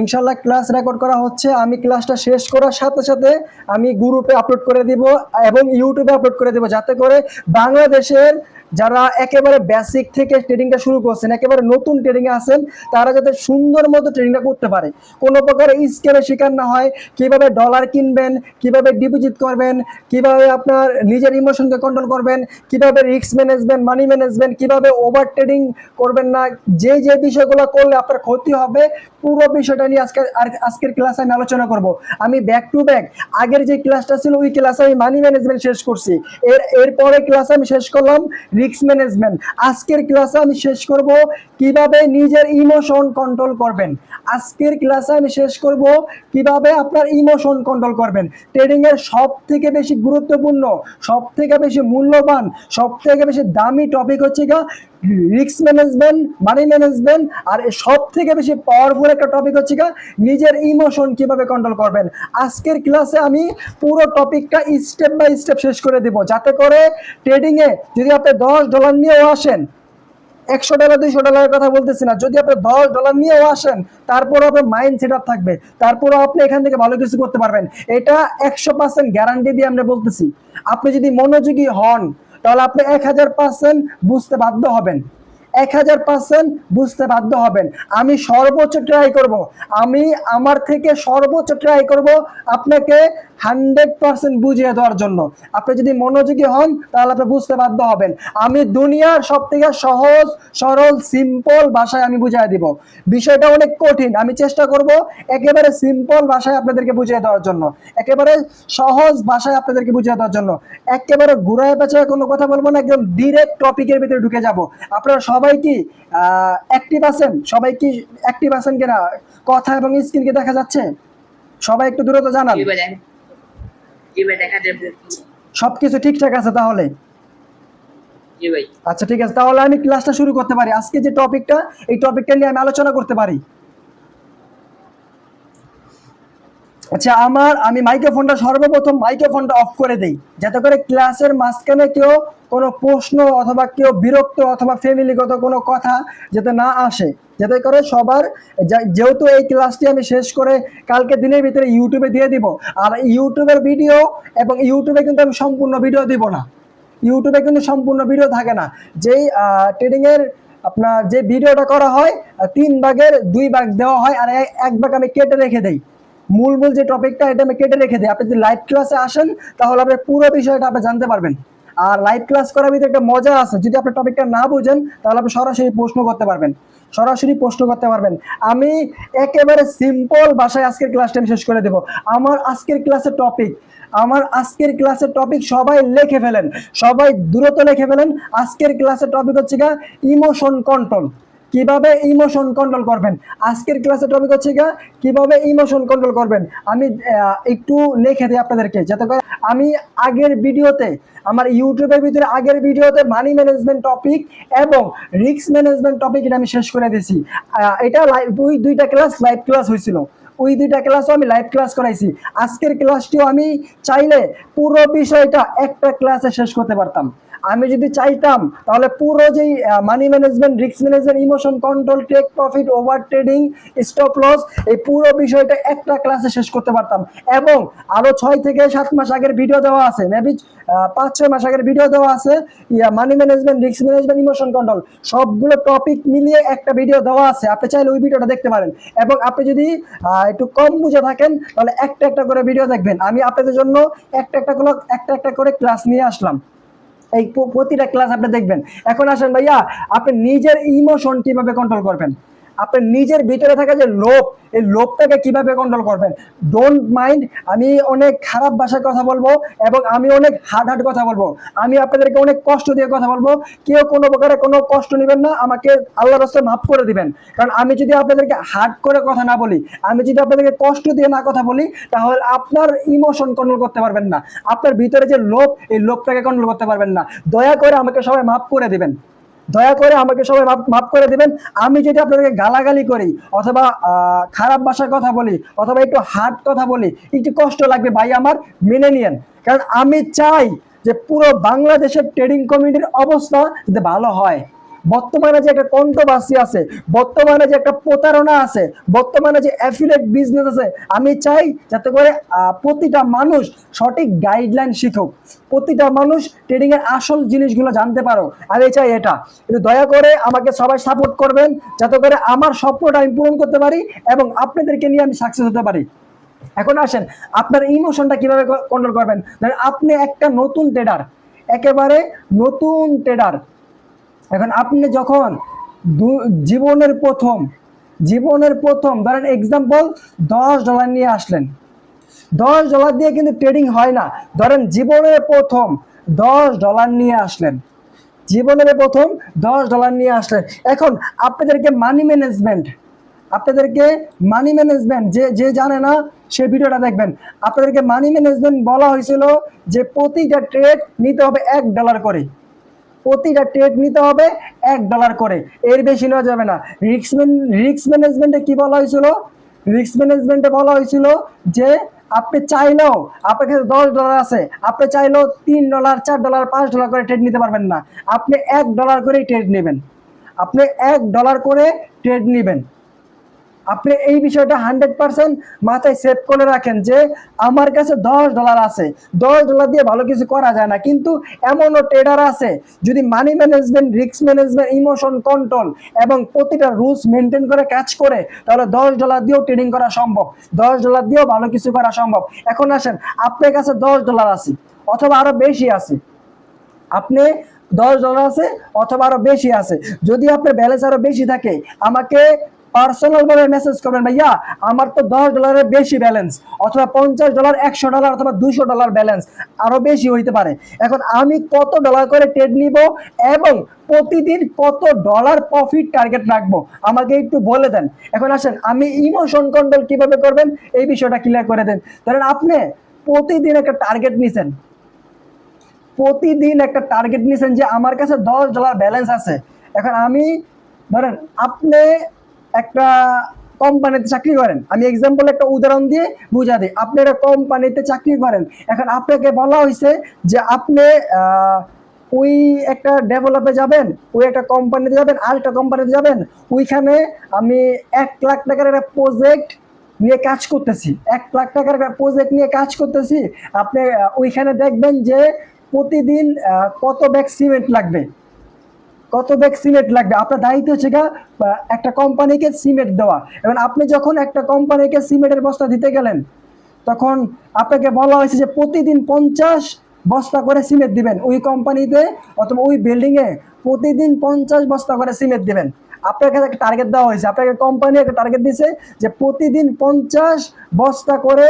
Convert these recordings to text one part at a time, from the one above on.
ইনশাল্লাহ class record করা হচ্ছে। আমি ক্লাসটা শেষ করার সাথে সাথে আমি গ্রুপে আপলোড করে দিব এবং ইউটিউবে আপলোড করে দিব যাতে করে বাংলাদেশের যারা একেবারে বেসিক থেকে ট্রেডিংটা শুরু করছেন, একেবারে নতুন ট্রেডিংয়ে আছেন, তারা যাতে সুন্দর মতো ট্রেডিংটা করতে পারে। কোনো প্রকার স্কেমের শিকার না হয়। কীভাবে ডলার কিনবেন, কীভাবে ডিপোজিট করবেন, কীভাবে আপনার নিজের ইমোশনকে কন্ট্রোল করবেন, কীভাবে রিস্ক ম্যানেজমেন্ট মানি ম্যানেজমেন্ট কীভাবে ওভার ট্রেডিং করবেন না, যে যে বিষয়গুলো করলে আপনার ক্ষতি হবে, পুরো বিষয়টা নিয়ে আজকে আজকের ক্লাসে আমি আলোচনা করব। আমি ব্যাক টু ব্যাক আগের যে ক্লাসটা ছিল, ওই ক্লাসে আমি মানি ম্যানেজমেন্ট শেষ করছি। এর এরপরে ক্লাসে আমি শেষ করলাম রিস্ক ম্যানেজমেন্ট আজকের ক্লাসে আমি শেষ করব কীভাবে নিজের ইমোশন কন্ট্রোল করবেন। আজকের ক্লাসে আমি শেষ করব কীভাবে আপনার ইমোশন কন্ট্রোল করবেন। ট্রেডিং এর সব থেকে বেশি গুরুত্বপূর্ণ সব থেকে বেশি মূল্যবান সব থেকে বেশি দামি টপিক হচ্ছে গা রিস্ক ম্যানেজমেন্ট মানি ম্যানেজমেন্ট আর সব থেকে বেশি পাওয়ারফুল একটা টপিক হচ্ছে গা নিজের ইমোশন কীভাবে কন্ট্রোল করবেন। আজকের ক্লাসে আমি পুরো টপিকটা স্টেপ বাই স্টেপ শেষ করে দেব। যাতে করে ট্রেডিংয়ে যদি আপনি দশ ডলার নিয়েও আসেন, একশো ডলার দুইশো ডলারের কথা বলতেছি না, যদি আপনি দশ ডলার নিয়েও আসেন, তারপরও আপনার মাইন্ড সেট আপ থাকবে। তারপরও আপনি এখান থেকে ভালো কিছু করতে পারবেন। এটা একশো পার্সেন্ট গ্যারান্টি দিয়ে আমরা বলতেছি। আপনি যদি মনোযোগী হন তাহলে আপনি এক হাজার পার্সেন্ট বুঝতে বাধ্য হবেন। এক হাজার পার্সেন্ট বুঝতে বাধ্য হবেন। আমি সর্বোচ্চ ট্রাই করব। আমি আমার থেকে সর্বোচ্চ ট্রাই করব আপনাকে হান্ড্রেড পার্সেন্ট বুঝিয়ে দেওয়ার জন্য। আপনি যদি মনোযোগী হন, তাহলে আপনি বুঝতে বাধ্য হবেন। আমি দুনিয়ার সব থেকে সহজ, সরল সিম্পল ভাষায় আমি বুঝিয়ে দিব। বিষয়টা অনেক কঠিন। আমি চেষ্টা করব একেবারে সিম্পল ভাষায় আপনাদেরকে বুঝিয়ে দেওয়ার জন্য। একেবারে সহজ ভাষায় আপনাদেরকে বুঝিয়ে দেওয়ার জন্য। একেবারে ঘুরায় পেঁচায় কোনো কথা বলব না, একদম ডিরেক্ট টপিকের ভিতরে ঢুকে যাব। আপনারা সবাই কি অ্যাক্টিভ আছেন? সবাই কি অ্যাক্টিভ আছেন কিনা? কথা এবং স্ক্রিনকে দেখা যাচ্ছে? সবাই একটু দূরত্ব জানান। জি ভাই জি ভাই দেখা যাবে সবকিছু ঠিকঠাক আছে তাহলে? জি ভাই। আচ্ছা ঠিক আছে। তাহলে আমি ক্লাসটা শুরু করতে পারি। আজকে যে টপিকটা এই টপিকটা নিয়ে আমি আলোচনা করতে পারি। আচ্ছা আমার, আমি মাইক্রোফোনটা সর্বপ্রথম মাইক্রোফোনটা অফ করে দেই। যাতে করে ক্লাসের মাঝখানে কেউ কোনো প্রশ্ন অথবা কেউ বিরক্ত অথবা ফ্যামিলিগত কোনো কথা যাতে না আসে। যাতে করে সবার যেহেতু এই ক্লাসটি আমি শেষ করে কালকে দিনের ভিতরে ইউটিউবে দিয়ে দিব, আর ইউটিউবের ভিডিও এবং ইউটিউবে কিন্তু আমি সম্পূর্ণ ভিডিও দিব না। ইউটিউবে কিন্তু সম্পূর্ণ ভিডিও থাকে না। যেই ট্রেডিং এর আপনার যে ভিডিওটা করা হয় তিন ভাগের দুই ভাগ দেওয়া হয়, আর এক ভাগ আমি কেটে রেখে দেই। মূল মূল যে টপিকটা এটা আমি কেটে রেখে দিই। আপনি যদি লাইভ ক্লাসে আসেন, তাহলে আপনি পুরো বিষয়টা আপনি জানতে পারবেন। আর লাইভ ক্লাস করার ভিতরে একটা মজা আছে। যদি আপনি টপিকটা না বুঝেন, তাহলে আপনি সরাসরি প্রশ্ন করতে পারবেন। সরাসরি প্রশ্ন করতে পারবেন। আমি একেবারে সিম্পল ভাষায় আজকের ক্লাসটা আমি শেষ করে দেব। আমার আজকের ক্লাসের টপিক আমার আজকের ক্লাসের টপিক সবাই লিখে ফেলেন। সবাই দ্রুত লিখে ফেলেন। আজকের ক্লাসের টপিক হচ্ছে গা ইমোশন কন্ট্রোল কীভাবে ইমোশন কন্ট্রোল করবেন? আজকের ক্লাসের টপিক হচ্ছে গা কীভাবে ইমোশন কন্ট্রোল করবেন? আমি একটু লিখে দিই আপনাদেরকে, যাতে করে আমি আগের ভিডিওতে, আমার ইউটিউবের ভিতরে আগের ভিডিওতে মানি ম্যানেজমেন্ট টপিক এবং রিস্ক ম্যানেজমেন্ট টপিক এটা আমি শেষ করে দিয়েছি। এটা লাইভ দুই দুইটা ক্লাস লাইভ ক্লাস হয়েছিল। ওই দুইটা ক্লাসও আমি লাইভ ক্লাস করাইছি। আজকের ক্লাসটিও আমি চাইলে পুরো বিষয়টা একটা ক্লাসে শেষ করতে পারতাম। আমি যদি চাইতাম, তাহলে পুরো যেই money management risk management emotion control take profit over trading stop loss এই পুরো বিষয়টা একটা ক্লাসে শেষ করতে পারতাম। এবং আরও ছয় থেকে সাত মাস আগের ভিডিও দেওয়া আছে মেবি পাঁচ, ছয় মাস আগের ভিডিও দেওয়া আছে, yeah money management risk management emotion control সবগুলো টপিক মিলিয়ে একটা ভিডিও দেওয়া আছে। আপনি চাইলে ওই ভিডিওটা দেখতে পারেন। এবং আপনি যদি একটু কম বুঝে থাকেন, তাহলে একটা একটা করে ভিডিও দেখবেন। আমি আপনাদের জন্য একটা একটা করে, একটা একটা করে ক্লাস নিয়ে আসলাম। এই প্রতিটা ক্লাস আপনি দেখবেন। এখন আসেন ভাইয়া আপনি নিজের ইমোশন কীভাবে কন্ট্রোল করবেন? আপনি নিজের ভিতরে থাকা যে লোভ, এই লোভটাকে কীভাবে কন্ট্রোল করবেন? ডোন্ট মাইন্ড আমি অনেক খারাপ ভাষায় কথা বলব এবং আমি অনেক হার্ড হার্ড কথা বলব। আমি আপনাদেরকে অনেক কষ্ট দিয়ে কথা বলব। কেউ কোনো প্রকারে কোনো কষ্ট নেবেন না, আমাকে আল্লাহ রাস্তায় মাফ করে দিবেন। কারণ আমি যদি আপনাদেরকে হার্ড করে কথা না বলি, আমি যদি আপনাদেরকে কষ্ট দিয়ে না কথা বলি, তাহলে আপনার ইমোশন কন্ট্রোল করতে পারবেন না। আপনার ভিতরে যে লোভ, এই লোভটাকে কন্ট্রোল করতে পারবেন না। দয়া করে আমাকে সবাই মাফ করে দিবেন। দয়া করে আমাকে সবাই মাফ করে দেবেন। আমি যদি আপনাদেরকে গালাগালি করি, অথবা খারাপ ভাষার কথা বলি, অথবা একটু হার্ড কথা বলি, একটু কষ্ট লাগবে ভাই আমার, মেনে নিয়েন। কারণ আমি চাই যে পুরো বাংলাদেশের ট্রেডিং কমিটির অবস্থা যাতে ভালো হয়। বর্তমানে যে একটা কন্ট্রোভার্সি আছে, বর্তমানে যে একটা প্রতারণা আছে, বর্তমানে যে অ্যাফিলেট বিজনেস আছে, আমি চাই যাতে করে প্রতিটা মানুষ সঠিক গাইডলাইন শিখুক। প্রতিটা মানুষ ট্রেডিং এর আসল জিনিসগুলো জানতে পারো আমি চাই এটা। কিন্তু দয়া করে আমাকে সবাই সাপোর্ট করবেন, যাতে করে আমার স্বপ্নটা আমি পূরণ করতে পারি এবং আপনাদেরকে নিয়ে আমি সাকসেস হতে পারি। এখন আসেন, আপনার ইমোশনটা কীভাবে কন্ট্রোল করবেন? আপনি একটা নতুন ট্রেডার একেবারে নতুন ট্রেডার এখন আপনি যখন জীবনের প্রথম জীবনের প্রথম, ধরেন এক্সাম্পল দশ ডলার নিয়ে আসলেন। দশ ডলার দিয়ে কিন্তু ট্রেডিং হয় না। ধরেন জীবনের প্রথম দশ ডলার নিয়ে আসলেন। জীবনের প্রথম দশ ডলার নিয়ে আসলেন। এখন আপনাদেরকে মানি ম্যানেজমেন্ট আপনাদেরকে মানি ম্যানেজমেন্ট যে যে জানে না, সে ভিডিওটা দেখবেন। আপনাদেরকে মানি ম্যানেজমেন্ট বলা হয়েছিল যে প্রতিটা ট্রেড নিতে হবে এক ডলার করে। প্রতিটা ট্রেড নিতে হবে এক ডলার করে। এর বেশি নেওয়া যাবে না। রিক্স রিক্স ম্যানেজমেন্টে কি বলা হয়েছিল? রিক্স ম্যানেজমেন্টে বলা হয়েছিল যে, আপনি চাইলেও আপনার কাছে দশ ডলার আছে, আপনি চাইলেও তিন ডলার চার ডলার পাঁচ ডলার করে ট্রেড নিতে পারবেন না। আপনি এক ডলার করেই ট্রেড নেবেন। আপনি এক ডলার করে ট্রেড নেবেন। আপনি এই বিষয়টা হান্ড্রেড পার্সেন্ট মাথায় সেভ করে রাখেন যে আমার কাছে দশ ডলার আছে। দশ ডলার দিয়ে ভালো কিছু করা যায় না। কিন্তু এমনও ট্রেডার আছে, যদি money management risk management emotion control এবং প্রতিটা রুলস মেনটেন করে কাজ করে, তাহলে দশ ডলার দিয়েও ট্রেডিং করা সম্ভব। দশ ডলার দিয়েও ভালো কিছু করা সম্ভব। এখন আসেন, আপনার কাছে দশ ডলার আছে, অথবা আরও বেশি আছে। আপনি দশ ডলার আছে, অথবা আরও বেশি আছে। যদি আপনার ব্যালেন্স আরও বেশি থাকে, আমাকে পার্সোনাল ভাবে মেসেজ করবেন, ভাইয়া, আমার তো দশ ডলারের বেশি ব্যালেন্স অথবা পঞ্চাশ ডলার একশো ডলার অথবা দুশো ডলার ব্যালেন্স আরও বেশি হইতে পারে। এখন আমি কত ডলার করে ট্রেড নিব এবং প্রতিদিন কত ডলার প্রফিট টার্গেট রাখব, আমাকে একটু বলে দেন। এখন আসেন, আমি ইমোশন কন্ট্রোল কীভাবে করবেন, এই বিষয়টা ক্লিয়ার করে দেন। ধরেন আপনি প্রতিদিন একটা টার্গেট নিছেন। প্রতিদিন একটা টার্গেট নিয়েছেন যে আমার কাছে দশ ডলার ব্যালেন্স আছে। এখন আমি, ধরেন, আপনি একটা কোম্পানিতে চাকরি করেন। আমি এক্সাম্পল একটা উদাহরণ দিয়ে বুঝা দিই। আপনি একটা কোম্পানিতে চাকরি করেন। এখন আপনাকে বলা হয়েছে যে আপনি ওই একটা ডেভেলপে যাবেন, ওই একটা কোম্পানিতে যাবেন আর একটা কোম্পানিতে যাবেন। ওইখানে আমি এক লাখ টাকার একটা প্রজেক্ট নিয়ে কাজ করতেছি। এক লাখ টাকার একটা প্রজেক্ট নিয়ে কাজ করতেছি। আপনি ওইখানে দেখবেন যে প্রতিদিন কত ব্যাগ সিমেন্ট লাগবে। কত ব্যাগ সিমেন্ট লাগবে? আপনার দায়িত্ব হচ্ছে গা একটা কোম্পানিকে সিমেন্ট দেওয়া। এবং আপনি যখন একটা কোম্পানিকে সিমেন্টের বস্তা দিতে গেলেন, তখন আপনাকে বলা হয়েছে যে প্রতিদিন পঞ্চাশ বস্তা করে সিমেন্ট দিবেন ওই কোম্পানিতে অথবা ওই বিল্ডিংয়ে প্রতিদিন পঞ্চাশ বস্তা করে সিমেন্ট দিবেন। আপনার কাছে একটা টার্গেট দেওয়া হয়েছে। আপনাকে কোম্পানি একটা টার্গেট দিছে যে প্রতিদিন পঞ্চাশ বস্তা করে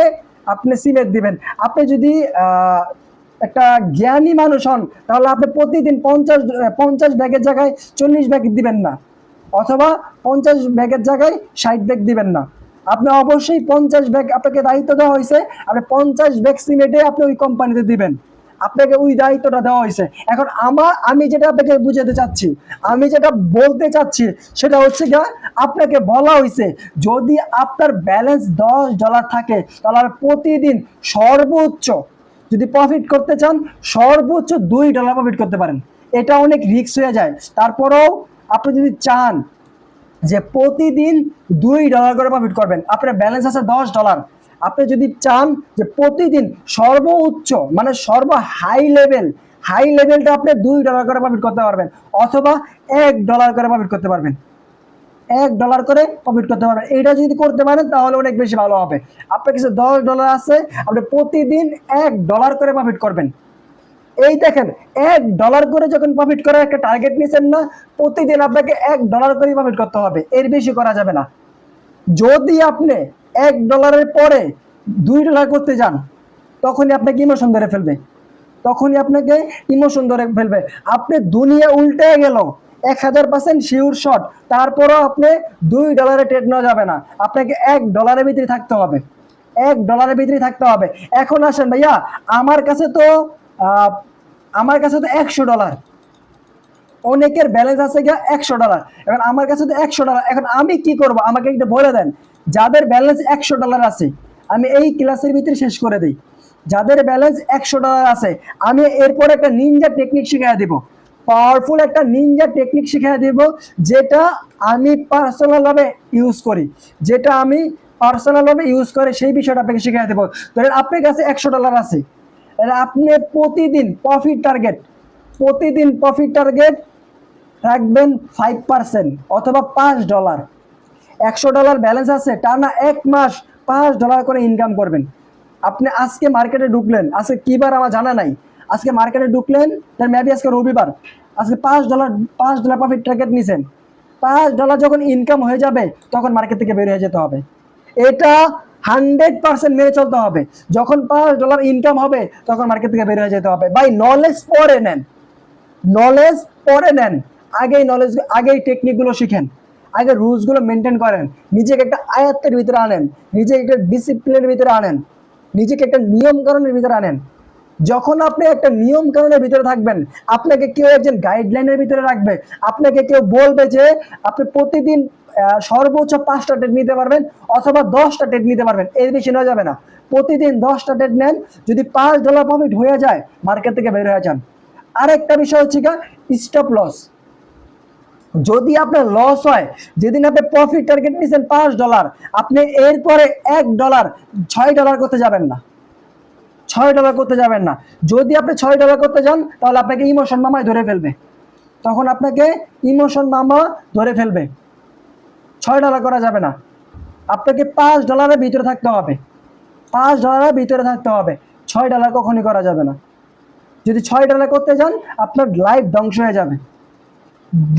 আপনি সিমেন্ট দিবেন। আপনি যদি একটা জ্ঞানী মানুষ হন, তাহলে আপনি প্রতিদিন পঞ্চাশ পঞ্চাশ ব্যাগের জায়গায় চল্লিশ ব্যাগ দিবেন না। অথবা পঞ্চাশ ব্যাগের জায়গায় ষাট ব্যাগ দিবেন না। আপনি অবশ্যই পঞ্চাশ ব্যাগ আপনাকে দায়িত্ব দেওয়া হয়েছে, আপনি পঞ্চাশ ব্যাগ সিমেন্টে আপনি ওই কোম্পানিতে দিবেন। আপনাকে ওই দায়িত্বটা দেওয়া হয়েছে। এখন আমার, আমি যেটা আপনাকে বুঝাতে চাচ্ছি, আমি যেটা বলতে চাচ্ছি, সেটা হচ্ছে গিয়া আপনাকে বলা হয়েছে, যদি আপনার ব্যালেন্স দশ ডলার থাকে, তাহলে প্রতিদিন সর্বোচ্চ যদি প্রফিট করতে চান, সর্বোচ্চ দুই ডলার প্রফিট করতে পারেন। এটা অনেক রিস্ক হয়ে যায়। তারপরেও আপনি যদি চান যে প্রতিদিন দুই ডলার করে প্রফিট করবেন, আপনার ব্যালেন্স আছে দশ ডলার আপনি যদি চান যে প্রতিদিন সর্বোচ্চ মানে সর্ব হাই লেভেল হাই লেভেলটা আপনি দুই ডলার করে প্রফিট করতে পারবেন, অথবা এক ডলার করে প্রফিট করতে পারবেন। এক ডলার করে প্রফিট করতে পারবেন। এইটা যদি করতে পারেন, তাহলে অনেক বেশি ভালো হবে। আপনার কাছে দশ ডলার আছে, আপনি প্রতিদিন এক ডলার করে প্রফিট করবেন। এই দেখেন, এক ডলার করে যখন প্রফিট করার একটা টার্গেট নিয়েছেন না, প্রতিদিন আপনাকে এক ডলার করে প্রফিট করতে হবে। এর বেশি করা যাবে না। যদি আপনি এক ডলারের পরে দুই ডলার করতে যান, তখনই আপনাকে ইমোশন ধরে ফেলবে। তখনই আপনাকে ইমোশন ধরে ফেলবে। আপনি দুনিয়া উল্টে গেল এক হাজার পার্সেন্ট শিওর শট তারপরও আপনি দুই ডলারে ট্রেড নেওয়া যাবে না। আপনাকে এক ডলারের ভিতরে থাকতে হবে। এক ডলারের ভিতরে থাকতে হবে। এখন আসেন ভাইয়া, আমার কাছে তো আমার কাছে তো একশো ডলার অনেকের ব্যালেন্স আছে গিয়া একশো ডলার এখন আমার কাছে তো একশো ডলার এখন আমি কি করব? আমাকে একটু বলে দেন। যাদের ব্যালেন্স একশো ডলার আছে, আমি এই ক্লাসের ভিতরে শেষ করে দিই। যাদের ব্যালেন্স একশো ডলার আছে, আমি এরপর একটা নিনজা টেকনিক শিখিয়ে দিব। পাওয়ারফুল একটা নিনজা টেকনিক শিখিয়ে দেব, যেটা আমি পার্সোনালভাবে ইউজ করি। যেটা আমি পার্সোনালভাবে ইউজ করে, সেই বিষয়টা আপনাকে শিখিয়ে দেবো। ধরেন আপনার কাছে একশো ডলার আছে। আপনি প্রতিদিন প্রফিট টার্গেট প্রতিদিন প্রফিট টার্গেট রাখবেন ফাইভ পার্সেন্ট অথবা পাঁচ ডলার একশো ডলার ব্যালেন্স আছে, টানা এক মাস পাঁচ ডলার করে ইনকাম করবেন। আপনি আজকে মার্কেটে ঢুকলেন, আজকে কী বার আমার জানা নাই। আজকে মার্কেটে ঢুকলেন, তার মেবি আজকে রবিবার। আজকে পাঁচ ডলার পাঁচ ডলার প্রফিট টার্গেট নিছেন। পাঁচ ডলার যখন ইনকাম হয়ে যাবে, তখন মার্কেট থেকে বের হয়ে যেতে হবে। এটা হান্ড্রেড পার্সেন্ট মেনে চলতে হবে। যখন পাঁচ ডলার ইনকাম হবে, তখন মার্কেট থেকে বের হয়ে যেতে হবে। বাই নলেজ পরে নেন। নলেজ পরে নেন। আগেই নলেজ আগেই টেকনিকগুলো শিখেন। আগে রুলসগুলো মেনটেন করেন। নিজেকে একটা আয়ত্তের ভিতরে আনেন। নিজেকে একটা ডিসিপ্লিনের ভিতরে আনেন। নিজেকে একটা নিয়মকানুনের ভিতরে আনেন। যখন আপনি একটা নিয়ম কানুনের ভিতরে থাকবেন, আপনাকে কেউ একজন গাইডলাইনের ভিতরে রাখবে, আপনাকে কেউ বলবে যে আপনি প্রতিদিন সর্বোচ্চ পাঁচটা টেট নিতে পারবেন অথবা দশটা টেট নিতে পারবেন, এর বেশি নেওয়া যাবে না। প্রতিদিন দশটা টেট নেন, যদি পাঁচ ডলার প্রফিট হয়ে যায় মার্কেট থেকে বের হয়ে যান। আরেকটা বিষয় হচ্ছে গা স্টপ লস যদি আপনার লস হয়, যেদিন আপনি প্রফিট টার্গেট নিয়েছেন পাঁচ ডলার আপনি এরপরে এক ডলার ছয় ডলার করতে যাবেন না। ছয় ডলার করতে যাবেন না। যদি আপনি ছয় ডলার করতে যান, তাহলে আপনাকে ইমোশন মামায় ধরে ফেলবে। তখন আপনাকে ইমোশন মামা ধরে ফেলবে। ছয় ডলার করা যাবে না। আপনাকে পাঁচ ডলারের ভিতরে থাকতে হবে। পাঁচ ডলারের ভিতরে থাকতে হবে। ছয় ডলার কখনই করা যাবে না। যদি ছয় ডলার করতে যান, আপনার লাইফ ধ্বংস হয়ে যাবে।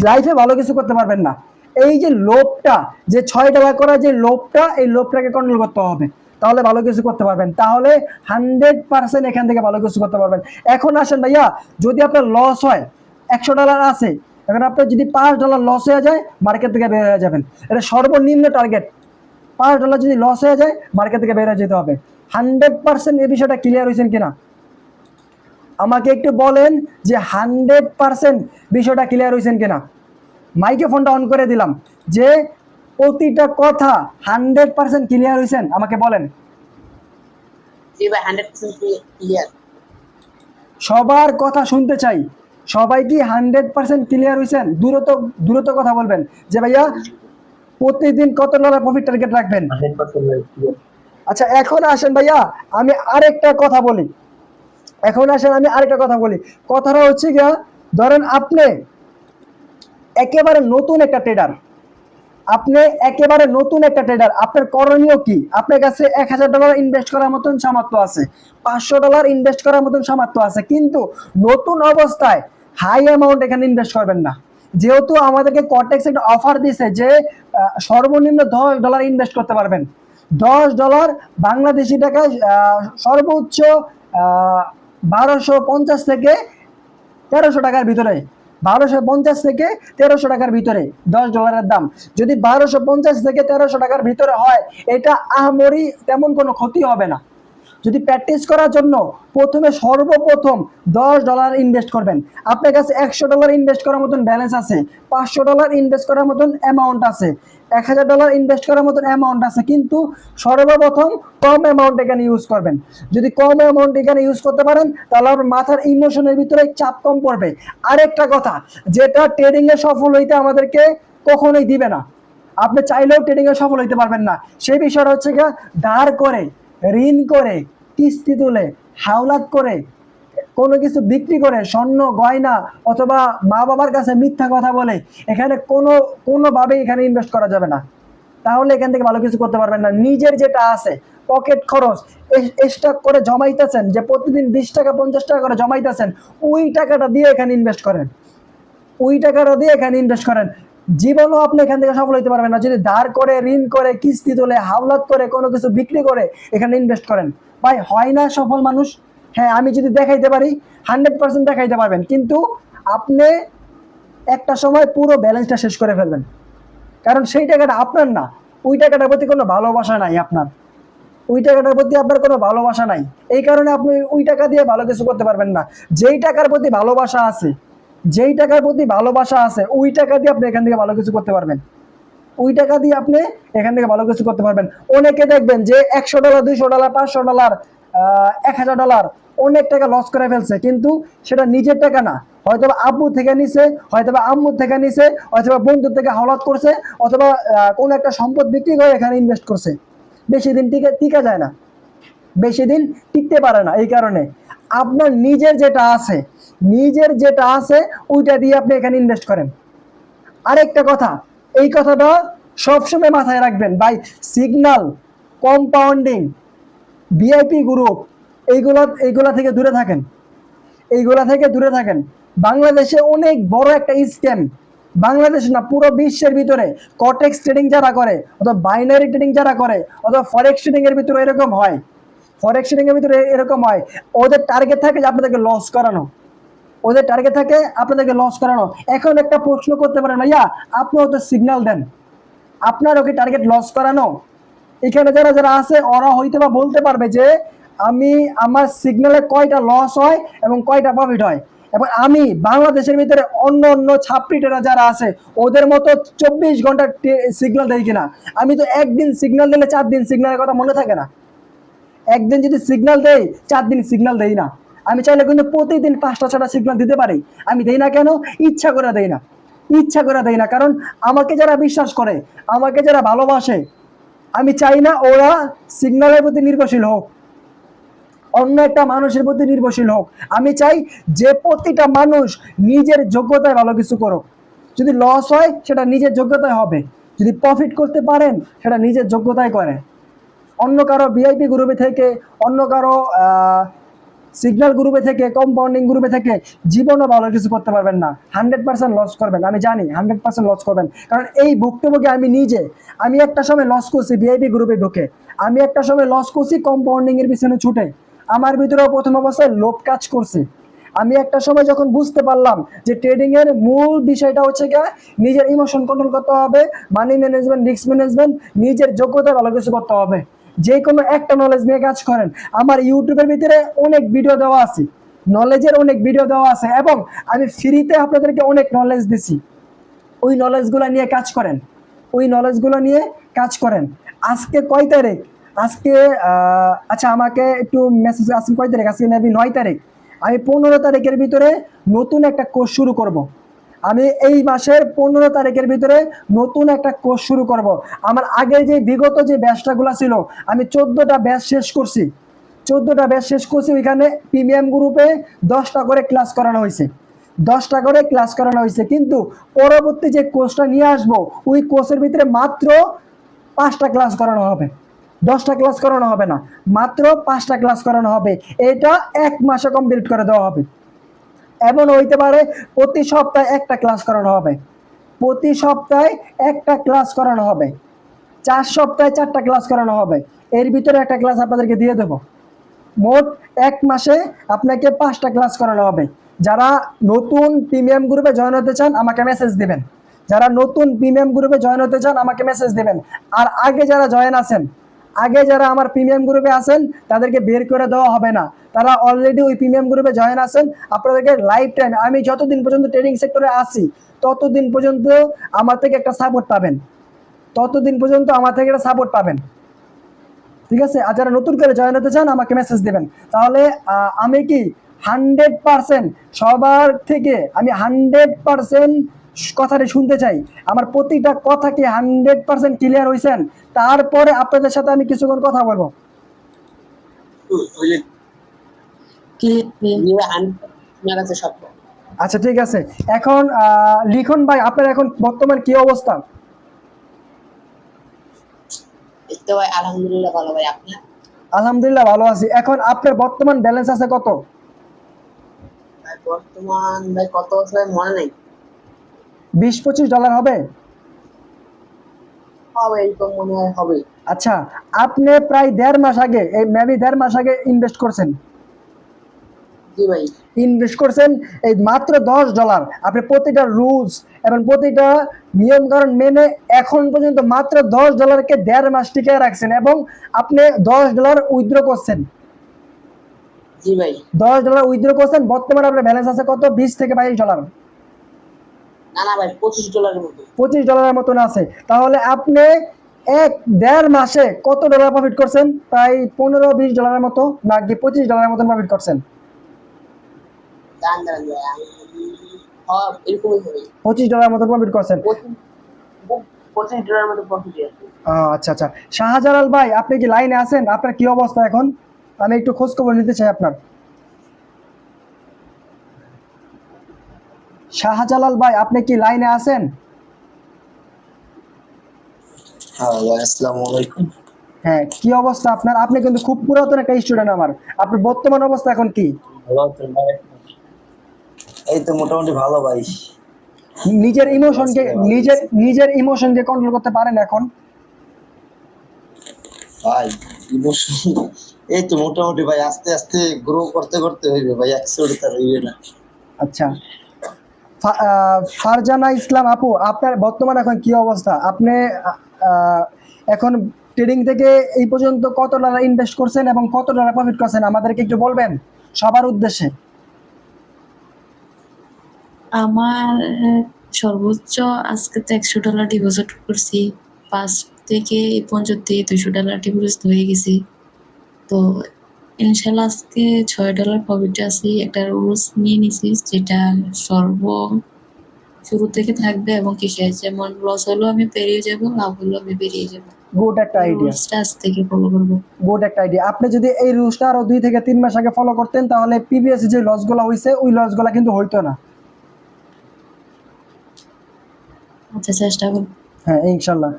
লাইফে ভালো কিছু করতে পারবেন না। এই যে লোভটা, যে ছয় ডলার করা যে লোভটা, এই লোভটাকে কন্ট্রোল করতে হবে। তাহলে ভালো কিছু করতে পারবেন। তাহলে হান্ড্রেড পার্সেন্ট এখান থেকে ভালো কিছু করতে পারবেন। এখন আসেন ভাইয়া, যদি আপনার লস হয়, একশো ডলার আছে, এখন আপনার যদি পাঁচ ডলার লস হয়ে যায় মার্কেট থেকে বের হয়ে যাবেন। এটা সর্বনিম্ন টার্গেট পাঁচ ডলার যদি লস হয়ে যায় মার্কেট থেকে বের হয়ে যেতে হবে। হান্ড্রেড পার্সেন্ট এই বিষয়টা ক্লিয়ার হয়েছেন কিনা? আমাকে একটু বলেন যে হান্ড্রেড পার্সেন্ট বিষয়টা ক্লিয়ার হয়েছেন কিনা। মাইকে ফোনটা অন করে দিলাম। যে প্রতিটা কথা হান্ড্রেড পার্সেন্ট ক্লিয়ার হয়েছেন আমাকে বলেন। সবার কথা শুনতে চাই। সবাই কি হান্ড্রেড পার্সেন্ট ক্লিয়ার হয়েছেন দূরত দূরত কথা বলবেন। যে ভাইয়া প্রতিদিন কত ডলার প্রফিট টার্গেট রাখবেন? আচ্ছা এখন আসেন ভাইয়া আমি আরেকটা কথা বলি। এখন আসেন আমি আরেকটা কথা বলি। কথাটা হচ্ছে গিয়া ধরেন আপনি একেবারে নতুন একটা ট্রেডার আপনি একেবারে নতুন একটা ট্রেডার আপনার করণীয় কি? আপনার কাছে এক হাজার ডলার ইনভেস্ট করার মতন সামর্থ্য আছে, পাঁচশো ডলার ইনভেস্ট করার মতন সামর্থ্য আছে, কিন্তু নতুন অবস্থায় হাই অ্যামাউন্ট এখানে ইনভেস্ট করবেন না। যেহেতু আমাদেরকে কটেক্স একটা অফার দিছে যে সর্বনিম্ন দশ ডলার ইনভেস্ট করতে পারবেন। দশ ডলার বাংলাদেশি টাকায় সর্বোচ্চ বারোশো পঞ্চাশ থেকে তেরোশো টাকার ভিতরে বারোশো পঞ্চাশ থেকে তেরোশো টাকার ভিতরে, দশ ডলারের দাম। যদি বারোশো পঞ্চাশ থেকে তেরোশো টাকার ভিতরে হয়, এটা আহমরি তেমন কোনো ক্ষতি হবে না। যদি প্র্যাকটিস করার জন্য প্রথমে সর্বপ্রথম দশ ডলার ইনভেস্ট করবেন। আপনার কাছে একশো ডলার ইনভেস্ট করার মতন ব্যালেন্স আছে, পাঁচশো ডলার ইনভেস্ট করার মতন অ্যামাউন্ট আছে। এক হাজার ডলার ইনভেস্ট করার মতন অ্যামাউন্ট আছে, কিন্তু সর্বপ্রথম কম অ্যামাউন্ট এখানে ইউজ করবেন। যদি কম অ্যামাউন্ট এখানে ইউজ করতে পারেন, তাহলে আপনার মাথার ইমোশনের ভিতরে চাপ কম পড়বে। আরেকটা কথা, যেটা ট্রেডিংয়ে সফল হইতে আমাদেরকে কখনোই দিবে না। আপনি চাইলেও ট্রেডিংয়ে সফল হইতে পারবেন না। সেই বিষয়টা হচ্ছে গিয়ে, ধার করে, ঋণ করে, কিস্তি তুলে, হাওলাত করে কোনো কিছু বিক্রি করে, স্বর্ণ, গয়না অথবা মা বাবার কাছে মিথ্যা কথা বলে, এখানে কোনো, কোনোভাবেই এখানে ইনভেস্ট করা যাবে না। তাহলে এখান থেকে ভালো কিছু করতে পারবেন না। নিজের যেটা আছে পকেট খরচ স্টক করে জমাইতেছেন, যে প্রতিদিন বিশ টাকা, পঞ্চাশ টাকা করে জমাইতেছেন, ওই টাকাটা দিয়ে এখানে ইনভেস্ট করেন। ওই টাকাটা দিয়ে এখানে ইনভেস্ট করেন। জীবনও আপনি এখান থেকে সফল হতে পারবেন না। যদি ধার করে, ঋণ করে, কিস্তি তোলে, হাওলাত করে, কোনো কিছু বিক্রি করে, এখানে ইনভেস্ট করেন। ভাই, হয় না সফল মানুষ? হ্যাঁ আমি যদি দেখাইতে পারি হান্ড্রেড পার্সেন্ট দেখাইতে পারবেন। কিন্তু আপনি একটা সময় পুরো ব্যালেন্সটা শেষ করে ফেলবেন। কারণ সেই টাকাটা আপনার না। ওই টাকাটার প্রতি কোনো ভালোবাসা নাই আপনার। ওই টাকাটার প্রতি আপনার কোনো ভালোবাসা নাই। এই কারণে আপনি ওই টাকা দিয়ে ভালো কিছু করতে পারবেন না। যেই টাকার প্রতি ভালোবাসা আছে, যেই টাকার প্রতি ভালোবাসা আছে, ওই টাকা দিয়ে আপনি এখান থেকে ভালো কিছু করতে পারবেন। ওই টাকা দিয়ে আপনি এখান থেকে ভালো কিছু করতে পারবেন। অনেকে দেখবেন যে একশো ডলার দুইশো ডলার পাঁচশো ডলার এক হাজার ডলার অনেক টাকা লস করে ফেলছে, কিন্তু সেটা নিজের টাকা না। হয়তো আব্বু থেকে নিছে হয়তো আম্মু থেকে নিছে, অথবা বন্ধু থেকে হলাত করছে, অথবা কোনো একটা সম্পদ বিক্রি করে এখানে ইনভেস্ট করছে। বেশি দিন টিকে, টিকা যায় না। বেশি দিন টিকতে পারে না এই কারণে। আপনার নিজের যেটা আছে, নিজের যেটা আছে, ওইটা দিয়ে আপনি এখানে ইনভেস্ট করেন। আরেকটা কথা, এই কথাটা সবসময় মাথায় রাখবেন। ভাই সিগনাল কম্পাউন্ডিং ভিআইপি গ্রুপ এইগুলা এইগুলা থেকে দূরে থাকেন। এইগুলা থেকে দূরে থাকেন। বাংলাদেশে অনেক বড় একটা স্ক্যাম বাংলাদেশ না, পুরো বিশ্বের ভিতরে কটেক্স ট্রেডিং যারা করে, অথবা বাইনারি ট্রেডিং যারা করে, অথবা ফরেক্স ট্রেডিং এর ভিতরে এরকম হয়। ফরেক্স ট্রেডিং এর ভিতরে এরকম হয়, ওদের টার্গেট থাকে যে আপনাদেরকে লস করানো। ওদের টার্গেট থাকে আপনাদেরকে লস করানো। এখন একটা প্রশ্ন করতে পারেন, ভাইয়া আপনিও তো সিগন্যাল দেন। আপনারও কি টার্গেট লস করানো? এখানে যারা যারা আছে, ওরা হইতে বা বলতে পারবে যে আমি আমার সিগন্যালে কয়টা লস হয় এবং কয়টা প্রফিট হয়? এবং আমি বাংলাদেশের ভিতরে অন্য অন্য ছাপড়িটেরা যারা আছে, ওদের মতো চব্বিশ ঘণ্টা সিগন্যাল দেয় কিনা? আমি তো একদিন সিগন্যাল দিলে চার দিন সিগন্যালের কথা মনে থাকে না। একদিন যদি সিগন্যাল দেই, চার দিন সিগন্যাল দেই না। আমি চাইলে কিন্তু প্রতিদিন পাঁচটা ছটা সিগন্যাল দিতে পারি। আমি দেই না কেন? ইচ্ছা করে দেই না। ইচ্ছা করে দেই না। কারণ আমাকে যারা বিশ্বাস করে, আমাকে যারা ভালোবাসে, আমি চাই না ওরা সিগন্যালের প্রতি নির্ভরশীল হোক। অন্য একটা মানুষের প্রতি নির্ভরশীল হোক। আমি চাই যে প্রতিটা মানুষ নিজের যোগ্যতায় ভালো কিছু করুক। যদি লস হয়, সেটা নিজের যোগ্যতায় হবে। যদি প্রফিট করতে পারেন, সেটা নিজের যোগ্যতায় করে। অন্য কারও ভিআইপি গ্রুপে থেকে, অন্য কারও সিগন্যাল গ্রুপে থেকে কম্পাউন্ডিং গ্রুপে থেকে জীবনও ভালো কিছু করতে পারবেন না। হান্ড্রেড পার্সেন্ট লস করবেন। আমি জানি হান্ড্রেড পার্সেন্ট লস করবেন। কারণ এই ভুক্তভোগী আমি নিজে, আমি একটা সময় লস করছি ভিআইপি গ্রুপে ঢুকে। আমি একটা সময় লস করছি কম্পাউন্ডিংয়ের পিছনে ছুটে। আমার ভিতরেও প্রথম অবস্থায় লোভ কাজ করছে। আমি একটা সময় যখন বুঝতে পারলাম যে ট্রেডিং এর মূল বিষয়টা হচ্ছে গিয়ে নিজের ইমোশন কন্ট্রোল করতে হবে মানি ম্যানেজমেন্ট রিস্ক ম্যানেজমেন্ট নিজের যোগ্যতা ভালো কিছু করতে হবে। যে কোনো একটা নলেজ নিয়ে কাজ করেন। আমার ইউটিউবের ভিতরে অনেক ভিডিও দেওয়া আছে। নলেজের অনেক ভিডিও দেওয়া আছে এবং আমি ফ্রিতে আপনাদেরকে অনেক নলেজ দিছি। ওই নলেজগুলো নিয়ে কাজ করেন। ওই নলেজগুলো নিয়ে কাজ করেন। আজকে কয় তারিখ? আজকে আচ্ছা আমাকে একটু মেসেজ আজকে কয় তারিখ? আজকে মেবি নয় তারিখ। আমি পনেরো তারিখের ভিতরে নতুন একটা কোর্স শুরু করব। আমি এই মাসের পনেরো তারিখের ভিতরে নতুন একটা কোর্স শুরু করব। আমার আগে যে বিগত যে ব্যাচটাগুলো ছিল, আমি চোদ্দোটা ব্যাচ শেষ করছি। চোদ্দোটা ব্যাচ শেষ করছি, ওইখানে প্রিমিয়াম গ্রুপে দশটা করে ক্লাস করানো হয়েছে। দশটা করে ক্লাস করানো হয়েছে, কিন্তু পরবর্তী যে কোর্সটা নিয়ে আসব, ওই কোর্সের ভিতরে মাত্র পাঁচটা ক্লাস করানো হবে। দশটা ক্লাস করানো হবে না। মাত্র পাঁচটা ক্লাস করানো হবে। এটা এক মাসে কমপ্লিট করে দেওয়া হবে। এমন হইতে পারে প্রতি সপ্তাহে একটা ক্লাস করানো হবে। প্রতি সপ্তাহে একটা ক্লাস করানো হবে। চার সপ্তাহে চারটা ক্লাস করানো হবে। এর ভিতরে একটা ক্লাস আপনাদেরকে দিয়ে দেবো। মোট এক মাসে আপনাকে পাঁচটা ক্লাস করানো হবে। যারা নতুন প্রিমিয়াম গ্রুপে জয়েন হতে চান, আমাকে মেসেজ দেবেন। যারা নতুন প্রিমিয়াম গ্রুপে জয়েন হতে চান, আমাকে মেসেজ দেবেন। আর আগে যারা জয়েন আছেন আগে যারা আমার প্রিমিয়াম গ্রুপে আছেন, তাদেরকে বের করে দেওয়া হবে না। তারা অলরেডি ওই প্রিমিয়াম গ্রুপে জয়েন আছেন। আপনাদেরকে লাইফ টাইম আমি যতদিন পর্যন্ত ট্রেডিং সেক্টরে আছি, ততদিন পর্যন্ত আমার থেকে একটা সাপোর্ট পাবেন। ততদিন পর্যন্ত আমার থেকে একটা সাপোর্ট পাবেন। ঠিক আছে? আর যারা নতুন করে জয়েন হতে চান, আমাকে মেসেজ দেবেন। তাহলে আমি কি হান্ড্রেড পার্সেন্ট সবার থেকে, আমি হান্ড্রেড পার্সেন্ট কথাটি শুনতে চাই। আমার প্রতিটা কথা কি হান্ড্রেড পার্সেন্ট ক্লিয়ার হয়েছেন তারপরে আপনাদের সাথে আমি কিছুক্ষণ কথা বলব। আচ্ছা ঠিক আছে। এখন লিখন ভাই আপনার এখন বর্তমান কি অবস্থা? আলহামদুলিল্লাহ ভালো ভাই আলহামদুলিল্লাহ ভালো আছি। এখন আপনার বর্তমান ব্যালেন্স আছে কত? বর্তমান ভাই কত আছে মনে নেই। বিশ পঁচিশ ডলার হবে? হবে এরকম হয় হবে। আচ্ছা আপনি প্রায় দেড় মাস আগে এই মেবি দেড় মাস আগে ইনভেস্ট করছেন। ইনভেস্ট করছেন এই মাত্র দশ ডলার আপনি প্রতিটা রুলস এবং প্রতিটা মেনে এখন পর্যন্ত মাত্র দশ ডলারকে দেড় মাস টিকে রাখছেন এবং আপনি দশ ডলার উইথড্র করছেন। জি ভাই। দশ ডলার উইথড্র করছেন বর্তমানে আপনার ব্যালেন্স আছে কত? বিশ থেকে বাইশ ডলার না না ভাই পঁচিশ ডলারের মতো। পঁচিশ ডলারের মতন আছে। তাহলে আপনি এক দেড় মাসে কত ডলার প্রফিট করছেন? প্রায় পনেরো বিশ ডলারের মতো নাকি পঁচিশ ডলারের মতন প্রফিট করছেন? হ্যাঁ এরকমই হবে। পঁচিশ ডলার মতো প্রফিট করছেন। আচ্ছা আচ্ছা। শাহজালাল ভাই আপনি কি লাইনে আছেন? আপনার কি অবস্থা এখন? আমি একটু খোঁজ খবর নিতে চাই আপনার। শাহজালাল ভাই আপনি কি লাইনে আছেন? হ্যাঁ হ্যাঁ কি অবস্থা আপনার? আপনি কিন্তু খুব পুরাতন একটা স্টুডেন্ট আমার। আপনার বর্তমান অবস্থা এখন কি? এই তো মোটামুটি ভালো ভাই। নিজের ইমোশনকে নিজের নিজের ইমোশনকে কন্ট্রোল করতে পারেন এখন? ভাই ইমোশন এই তো মোটামুটি ভাই আস্তে আস্তে গ্রো করতে করতে হইবে ভাই একসাথে তার হইবে না। আচ্ছা। ফারজানা ইসলাম আপু, আপনার বর্তমান এখন কি অবস্থা? আপনি এখন ট্রেডিং থেকে এই পর্যন্ত কত ডলার ইনভেস্ট করছেন এবং কত ডলার প্রফিট করছেন? আমাদেরকে একটু বলবেন সবার উদ্দেশ্যে। আমার, সর্বোচ্চ আজকে তো একশো ডলার ডিপোজিট করছি। পাঁচ থেকে এই পর্যন্ত দুশো ডলার ডিপোজিট হয়ে গেছি। তো ইনশাল্লাহ আজকে ছয় ডলার প্রফিট আছে। একটা রুলস নিয়ে নিছি যেটা সর্ব শুরু থেকে থাকবে এবং কি শেষ যেমন লস হলেও আমি পেরিয়ে যাব লাভ হলেও আমি পেরিয়ে যাব। গুড একটা আইডিয়া আজ থেকে ফলো করব। গুড একটা আইডিয়া আপনি যদি এই রুলসটা আরও দুই থেকে তিন মাস আগে ফলো করতেন তাহলে পিবিএস যে লসগুলো হয়েছে ওই লসগুলো কিন্তু হইতো না। আচ্ছা চেষ্টা করব। হ্যাঁ ইনশাল্লাহ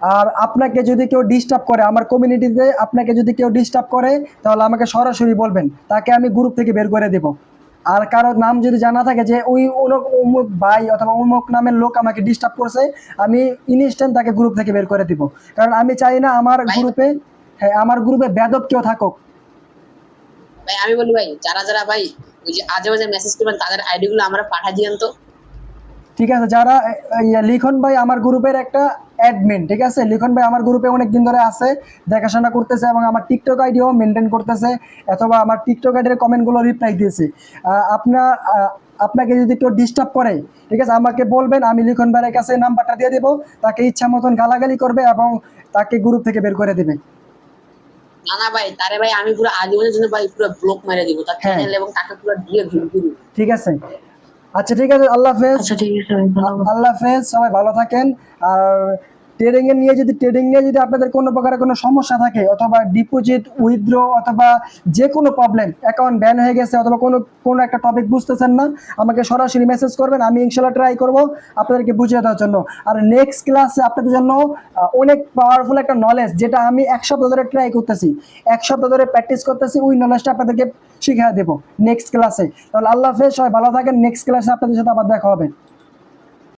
আর আপনাকে যদি কেউ ডিস্টার্ব করে আমার কমিউনিটিতে আপনাকে যদি কেউ ডিস্টার্ব করে তাহলে আমাকে সরাসরি বলবেন। তাকে আমি গ্রুপ থেকে বের করে দেব। আর কারোর নাম যদি জানা থাকে যে ওই অমুক অমুক ভাই অথবা অমুক নামের লোক আমাকে ডিস্টার্ব করছে আমি ইনস্ট্যান্ট তাকে গ্রুপ থেকে বের করে দিব। কারণ আমি চাই না আমার গ্রুপে হ্যাঁ আমার গ্রুপে বেদব কেউ থাকুক। ভাই আমি বলি ভাই যারা যারা ভাই ওই যে আজে বাজে মেসেজ করবেন তাদের আইডি গুলো আমরা পাঠিয়ে দিয়েন তো। ঠিক আছে যারা ইয়ে, লিখন ভাই আমার গ্রুপের একটা অ্যাডমিন ঠিক আছে? লিখন ভাই আমার গ্রুপে অনেক দিন ধরে আছে দেখাশোনা করতেছে এবং আমার টিকটক আইডিও মেনটেন করতেছে অথবা আমার টিকটক আইডির কমেন্টগুলো রিপ্লাই দিয়েছে। আপনার আপনাকে যদি কেউ ডিস্টার্ব করে ঠিক আছে? আমাকে বলবেন আমি লিখন ভাইয়ের কাছে নাম্বারটা দিয়ে দেবো তাকে ইচ্ছা মতন গালাগালি করবে এবং তাকে গ্রুপ থেকে বের করে দেবে। না ভাই তারে ভাই আমি পুরো আজীবনের জন্য ভাই পুরো ব্লক মেরে দিব। তার হ্যাঁ। চ্যানেল এবং তাকে পুরো দিয়ে ভিউ ঠিক আছে। আচ্ছা ঠিক আছে আল্লাহ হাফেজ। আচ্ছা ঠিক আছে ভাই, আল্লাহ হাফেজ সবাই ভালো থাকেন। আর ট্রেডিং এ নিয়ে যদি ট্রেডিং নিয়ে যদি আপনাদের কোনো প্রকারের কোনো সমস্যা থাকে, অথবা ডিপোজিট উইথড্র অথবা যে কোনো প্রবলেম অ্যাকাউন্ট ব্যান হয়ে গেছে, অথবা কোনো কোনো একটা টপিক বুঝতেছেন না, আমাকে সরাসরি মেসেজ করবেন, আমি ইনশাল্লাহ ট্রাই করব আপনাদেরকে বুঝিয়ে দেওয়ার জন্য। আর নেক্সট ক্লাসে আপনাদের জন্য অনেক পাওয়ারফুল একটা নলেজ যেটা আমি এক সপ্তাহ ধরে ট্রাই করতেছি। এক সপ্তাহ ধরে প্র্যাকটিস করতেছি, ওই নলেজটা আপনাদেরকে শিখিয়ে দেবো নেক্সট ক্লাসে তাহলে আল্লাহ হাফেজ, সবাই ভালো থাকেন নেক্সট ক্লাসে আপনাদের সাথে আবার দেখা হবে।